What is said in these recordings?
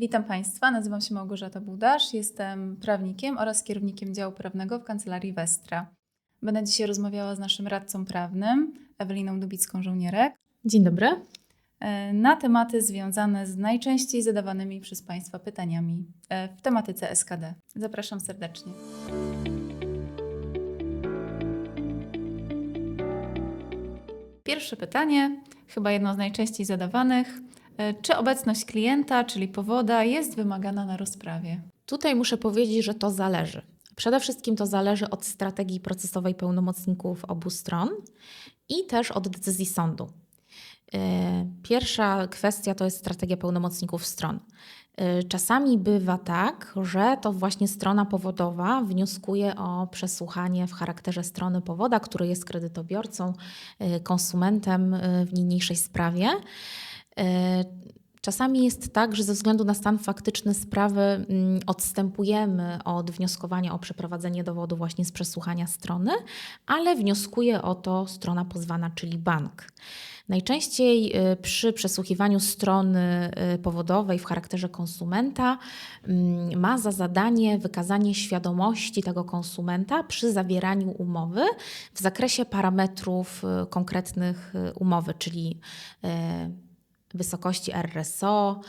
Witam Państwa, nazywam się Małgorzata Budasz, jestem prawnikiem oraz kierownikiem działu prawnego w kancelarii Westra. Będę dzisiaj rozmawiała z naszym radcą prawnym, Eweliną Dubicką-Żołnierek, Dzień dobry. e, na tematy związane z najczęściej zadawanymi przez Państwa pytaniami e, w tematyce SKD. Zapraszam serdecznie. Pierwsze pytanie, chyba jedno z najczęściej zadawanych. E, Czy obecność klienta, czyli powoda, jest wymagana na rozprawie? Tutaj muszę powiedzieć, że to zależy. Przede wszystkim to zależy od strategii procesowej pełnomocników obu stron i też od decyzji sądu. Yy, Pierwsza kwestia to jest strategia pełnomocników stron. Yy, Czasami bywa tak, że to właśnie strona powodowa wnioskuje o przesłuchanie w charakterze strony powoda, który jest kredytobiorcą, konsumentem w niniejszej sprawie. Yy, Czasami jest tak, że ze względu na stan faktyczny sprawy mm, odstępujemy od wnioskowania o przeprowadzenie dowodu właśnie z przesłuchania strony, ale wnioskuje o to strona pozwana, czyli bank. Najczęściej y, przy przesłuchiwaniu strony y, powodowej w charakterze konsumenta mm, ma za zadanie wykazanie świadomości tego konsumenta przy zawieraniu umowy w zakresie parametrów y, konkretnych umowy, czyli wysokości RSO,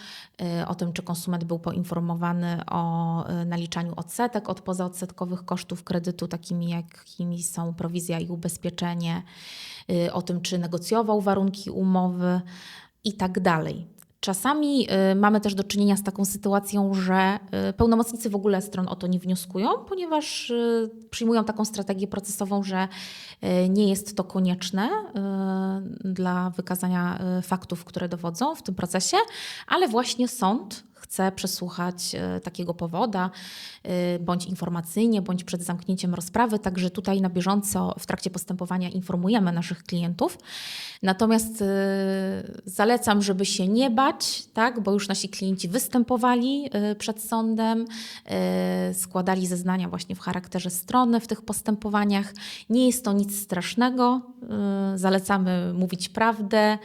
y, o tym, czy konsument był poinformowany o y, naliczaniu odsetek od pozaodsetkowych kosztów kredytu, takimi jakimi są prowizja i ubezpieczenie, y, o tym, czy negocjował warunki umowy i tak dalej. Czasami y, mamy też do czynienia z taką sytuacją, że y, pełnomocnicy w ogóle stron o to nie wnioskują, ponieważ y, przyjmują taką strategię procesową, że nie jest to konieczne dla wykazania faktów, które dowodzą w tym procesie, ale właśnie sąd chce przesłuchać y, takiego powoda, y, bądź informacyjnie, bądź przed zamknięciem rozprawy. Także tutaj na bieżąco w trakcie postępowania informujemy naszych klientów. Natomiast y, zalecam, żeby się nie bać, tak, bo już nasi klienci występowali przed sądem, składali zeznania właśnie w charakterze strony w tych postępowaniach. Nie jest to nic strasznego. Zalecamy mówić prawdę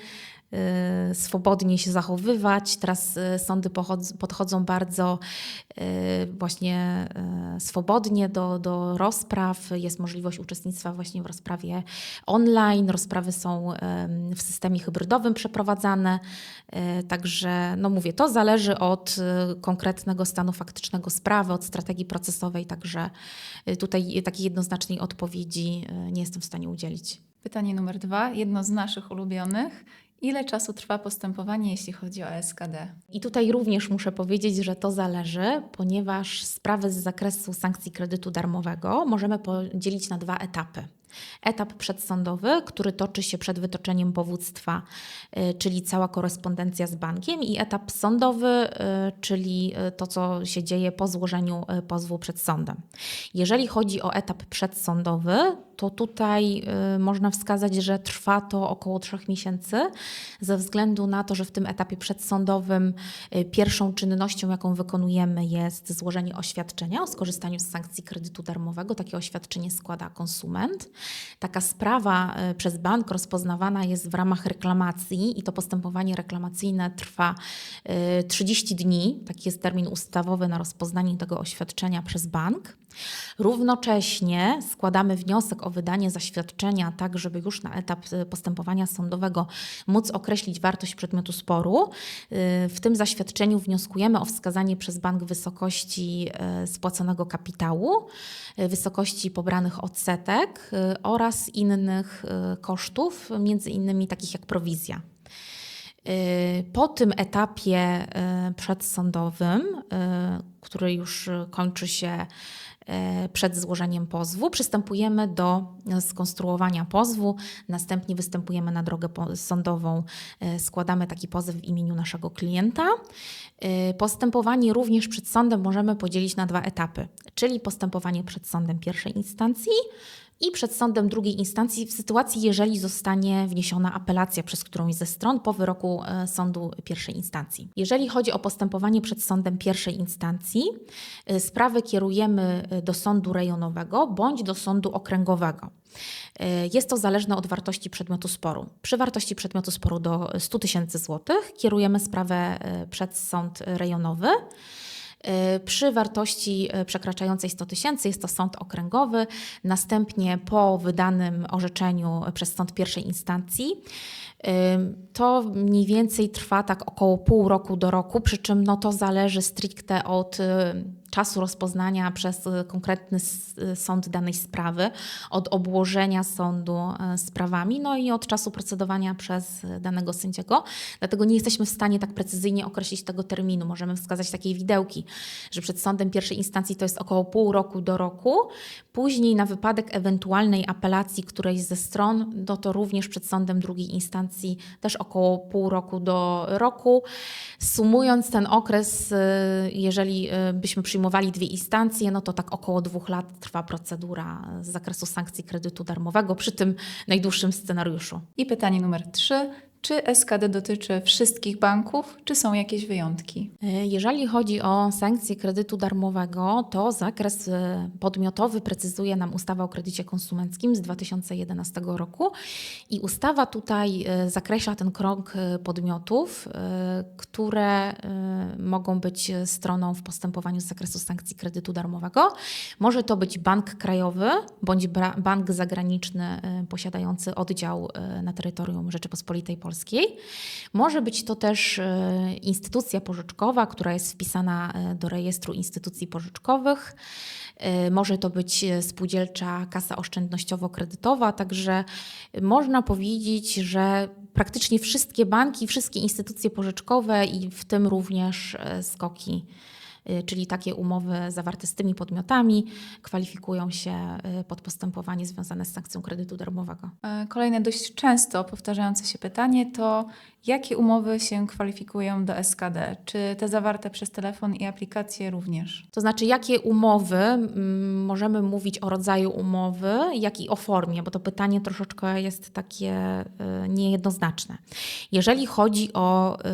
swobodnie się zachowywać. Teraz y, sądy podchodzą bardzo y, właśnie y, swobodnie do, do rozpraw. Jest możliwość uczestnictwa właśnie w rozprawie online. Rozprawy są w systemie hybrydowym przeprowadzane. Y, Także, no mówię, to zależy od y, konkretnego stanu faktycznego sprawy, od strategii procesowej. Także y, tutaj takiej jednoznacznej odpowiedzi y, nie jestem w stanie udzielić. Pytanie numer dwa, jedno z naszych ulubionych. Ile czasu trwa postępowanie, jeśli chodzi o SKD? I tutaj również muszę powiedzieć, że to zależy, ponieważ sprawy z zakresu sankcji kredytu darmowego możemy podzielić na dwa etapy. Etap przedsądowy, który toczy się przed wytoczeniem powództwa, y, czyli cała korespondencja z bankiem, i etap sądowy, y, czyli y, to, co się dzieje po złożeniu pozwu przed sądem. Jeżeli chodzi o etap przedsądowy, to tutaj można wskazać, że trwa to około trzech miesięcy, ze względu na to, że w tym etapie przedsądowym pierwszą czynnością, jaką wykonujemy, jest złożenie oświadczenia o skorzystaniu z sankcji kredytu darmowego. Takie oświadczenie składa konsument. Taka sprawa y, przez bank rozpoznawana jest w ramach reklamacji i to postępowanie reklamacyjne trwa y, 30 dni. Taki jest termin ustawowy na rozpoznanie tego oświadczenia przez bank. Równocześnie składamy wniosek o wydanie zaświadczenia, tak żeby już na etap y, postępowania sądowego móc określić wartość przedmiotu sporu. Y, W tym zaświadczeniu wnioskujemy o wskazanie przez bank wysokości y, spłaconego kapitału, wysokości pobranych odsetek oraz innych kosztów, między innymi takich jak prowizja. Po tym etapie przedsądowym, który już kończy się przed złożeniem pozwu, przystępujemy do skonstruowania pozwu, następnie występujemy na drogę sądową, y, składamy taki pozew w imieniu naszego klienta. Y, Postępowanie również przed sądem możemy podzielić na dwa etapy, czyli postępowanie przed sądem pierwszej instancji i przed sądem drugiej instancji w sytuacji, jeżeli zostanie wniesiona apelacja przez którąś ze stron po wyroku e, sądu pierwszej instancji. Jeżeli chodzi o postępowanie przed sądem pierwszej instancji, instancji, y, sprawę kierujemy y, do sądu rejonowego bądź do sądu okręgowego. Jest to zależne od wartości przedmiotu sporu. Przy wartości przedmiotu sporu do 100 tysięcy złotych kierujemy sprawę przed sąd rejonowy. Y, Przy wartości y, przekraczającej 100 tysięcy jest to sąd okręgowy. Następnie po wydanym orzeczeniu przez sąd pierwszej instancji y, to mniej więcej trwa tak około pół roku do roku, przy czym no to zależy stricte od czasu rozpoznania przez y, konkretny y, sąd danej sprawy, od obłożenia sądu y, sprawami, no i od czasu procedowania przez danego sędziego. Dlatego nie jesteśmy w stanie tak precyzyjnie określić tego terminu. Możemy wskazać takie widełki, że przed sądem pierwszej instancji to jest około pół roku do roku. Później na wypadek ewentualnej apelacji którejś ze stron, no to również przed sądem drugiej instancji też około pół roku do roku. Sumując ten okres, jeżeli byśmy przyjmowali dwie instancje, no to tak około dwóch lat trwa procedura z zakresu sankcji kredytu darmowego przy tym najdłuższym scenariuszu. I pytanie numer 3. Czy SKD dotyczy wszystkich banków, czy są jakieś wyjątki? E, Jeżeli chodzi o sankcje kredytu darmowego, to zakres e, podmiotowy precyzuje nam ustawa o kredycie konsumenckim z 2011 roku i ustawa tutaj e, zakreśla ten krąg podmiotów, które mogą być stroną w postępowaniu z zakresu sankcji kredytu darmowego. Może to być bank krajowy bądź bank zagraniczny posiadający oddział na terytorium Rzeczypospolitej Polskiej. Może być to też e, instytucja pożyczkowa, która jest wpisana e, do rejestru instytucji pożyczkowych. E, Może to być spółdzielcza kasa oszczędnościowo-kredytowa, także można powiedzieć, że praktycznie wszystkie banki, wszystkie instytucje pożyczkowe i w tym również skoki, czyli takie umowy zawarte z tymi podmiotami, kwalifikują się e, pod postępowanie związane z sankcją kredytu darmowego. E, Kolejne dość często powtarzające się pytanie to, jakie umowy się kwalifikują do SKD? Czy te zawarte przez telefon i aplikacje również? To znaczy, jakie umowy, mm, możemy mówić o rodzaju umowy, jak i o formie, bo to pytanie troszeczkę jest takie y, niejednoznaczne. Jeżeli chodzi o y,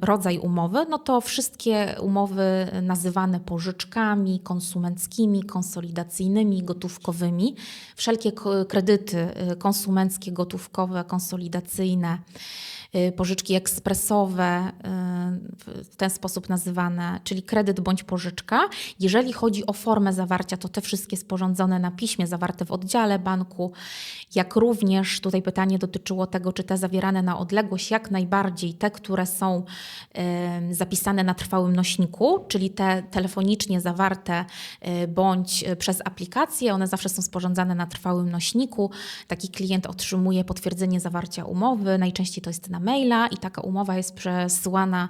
rodzaj umowy, no to wszystkie umowy nazywane pożyczkami konsumenckimi, konsolidacyjnymi, gotówkowymi, wszelkie kredyty y, konsumenckie, gotówkowe, konsolidacyjne, pożyczki ekspresowe, y, w ten sposób nazywane, czyli kredyt bądź pożyczka. Jeżeli chodzi o formę zawarcia, to te wszystkie sporządzone na piśmie, zawarte w oddziale banku, jak również tutaj pytanie dotyczyło tego, czy te zawierane na odległość, jak najbardziej te, które są y, zapisane na trwałym nośniku, czyli te telefonicznie zawarte y, bądź y, przez aplikację, one zawsze są sporządzane na trwałym nośniku. Taki klient otrzymuje potwierdzenie zawarcia umowy, najczęściej to jest na maila i taka umowa jest przesyłana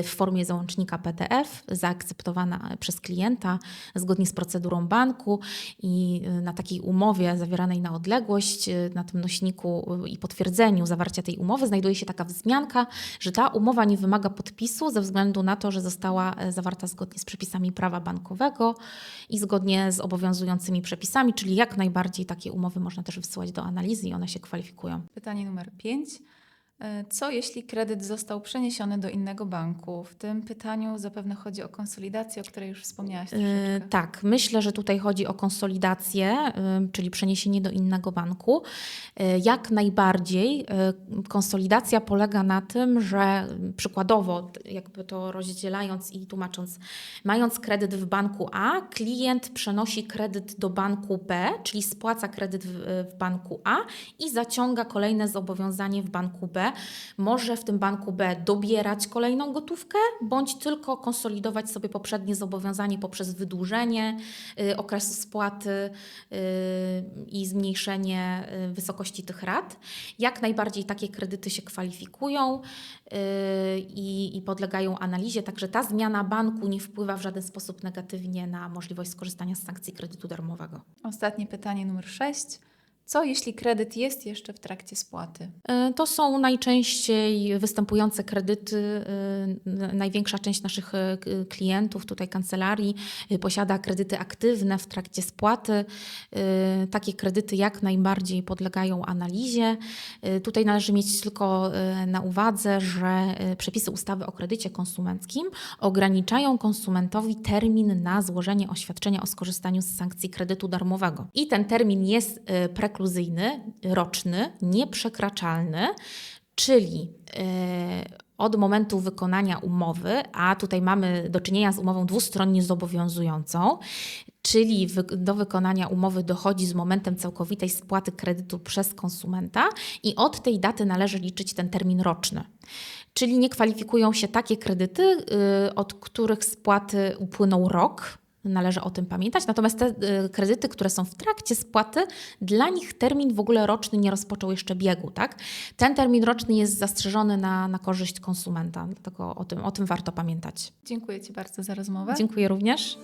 y, w formie załącznika PDF, zaakceptowana przez klienta zgodnie z procedurą banku i y, na takiej umowie zawieranej na odległość, y, na tym nośniku y, i potwierdzeniu zawarcia tej umowy znajduje się taka wzmianka, że ta umowa nie wymaga podpisu ze względu na to, że została zawarta zgodnie z przepisami prawa bankowego i zgodnie z obowiązującymi przepisami, czyli jak najbardziej takie umowy można też wysyłać do analizy i one się kwalifikują. Pytanie numer 5. Co jeśli kredyt został przeniesiony do innego banku? W tym pytaniu zapewne chodzi o konsolidację, o której już wspomniałaś troszeczkę. Tak, myślę, że tutaj chodzi o konsolidację, yy, czyli przeniesienie do innego banku. Jak najbardziej konsolidacja polega na tym, że przykładowo, jakby to rozdzielając i tłumacząc, mając kredyt w banku A, klient przenosi kredyt do banku B, czyli spłaca kredyt w, w banku A i zaciąga kolejne zobowiązanie w banku B. Może w tym banku B dobierać kolejną gotówkę, bądź tylko konsolidować sobie poprzednie zobowiązanie poprzez wydłużenie y, okresu spłaty y, i zmniejszenie y, wysokości tych rat. Jak najbardziej takie kredyty się kwalifikują i, i podlegają analizie, także ta zmiana banku nie wpływa w żaden sposób negatywnie na możliwość skorzystania z sankcji kredytu darmowego. Ostatnie pytanie numer 6. Co jeśli kredyt jest jeszcze w trakcie spłaty? E, To są najczęściej występujące kredyty. e, Największa część naszych e, klientów, tutaj kancelarii, posiada kredyty aktywne w trakcie spłaty. Takie kredyty jak najbardziej podlegają analizie. Tutaj należy mieć tylko na uwadze, że przepisy ustawy o kredycie konsumenckim ograniczają konsumentowi termin na złożenie oświadczenia o skorzystaniu z sankcji kredytu darmowego. I ten termin jest e, prekluzyjny, roczny, nieprzekraczalny, czyli e, od momentu wykonania umowy, a tutaj mamy do czynienia z umową dwustronnie zobowiązującą, czyli do wykonania umowy dochodzi z momentem całkowitej spłaty kredytu przez konsumenta i od tej daty należy liczyć ten termin roczny. Czyli nie kwalifikują się takie kredyty, y, od których spłaty upłynął rok. Należy o tym pamiętać. Natomiast te y, kredyty, które są w trakcie spłaty, dla nich termin w ogóle roczny nie rozpoczął jeszcze biegu. Tak? Ten termin roczny jest zastrzeżony na, na korzyść konsumenta, dlatego o tym, o tym warto pamiętać. Dziękuję Ci bardzo za rozmowę. Dziękuję również.